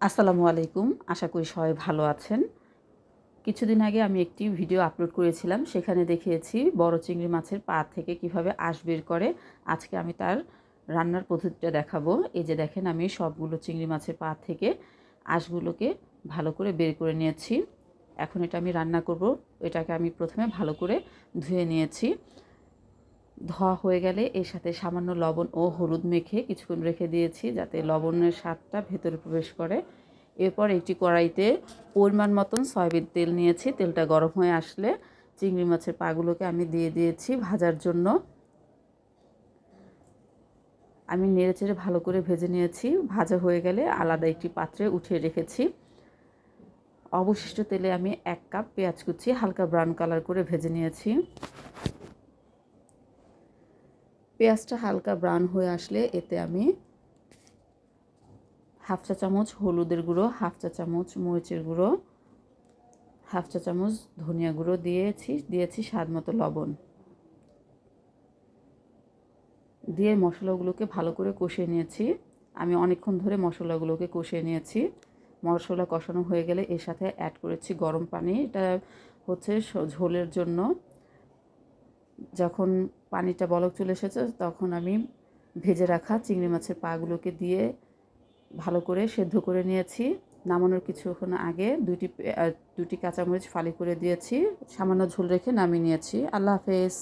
আসসালামু আলাইকুম। আশা করি সবাই ভালো আছেন। কিছুদিন আগে আমি একটি ভিডিও আপলোড করেছিলাম। সেখানে দেখিয়েছি বড় চিংড়ি মাছের পা থেকে কীভাবে আঁশ বের করে। আজকে আমি তার রান্নার পদ্ধতিটা দেখাবো। এই যে দেখেন, আমি সবগুলো চিংড়ি মাছের পা থেকে আঁশগুলোকে ভালো করে বের করে নিয়েছি। এখন এটা আমি রান্না করব। এটাকে আমি প্রথমে ভালো করে ধুয়ে নিয়েছি। ধোয়া হয়ে গেলে এর সাথে সামান্য লবণ ও হলুদ মেখে কিছুক্ষণ রেখে দিয়েছি যাতে লবণের স্বাদটা ভেতরে প্রবেশ করে। এরপর একটি কড়াইতে পরিমাণ মতন সয়াবিন তেল নিয়েছি। তেলটা গরম হয়ে আসলে চিংড়ি মাছের পাগুলোকে আমি দিয়ে দিয়েছি ভাজার জন্য। আমি নেড়ে চেড়ে ভালো করে ভেজে নিয়েছি। ভাজা হয়ে গেলে আলাদা একটি পাত্রে উঠিয়ে রেখেছি। অবশিষ্ট তেলে আমি এক কাপ পেঁয়াজ কুচি হালকা ব্রাউন কালার করে ভেজে নিয়েছি। পেঁয়াজটা হালকা ব্রাউন হয়ে আসলে এতে আমি হাফ চা চামচ হলুদের গুঁড়ো, হাফ চা চামচ মরিচের গুঁড়ো, হাফ চা চামচ ধনিয়া গুঁড়ো দিয়েছি দিয়েছি স্বাদ মতো লবণ। দিয়ে মশলাগুলোকে ভালো করে কষিয়ে নিয়েছি। আমি অনেকক্ষণ ধরে মশলাগুলোকে কষিয়ে নিয়েছি। মশলা কষানো হয়ে গেলে এর সাথে অ্যাড করেছি গরম পানি। এটা হচ্ছে ঝোলের জন্য। যখন পানিটা বলক চলে এসেছে, তখন আমি ভেজে রাখা চিংড়ি মাছের পাগুলোকে দিয়ে ভালো করে সেদ্ধ করে নিয়েছি। নামানোর কিছুক্ষণ আগে দুটি দুটি কাঁচামরিচ ফালি করে দিয়েছি। সামান্য ঝোল রেখে নামিয়ে নিয়েছি। আল্লাহ হাফেজ।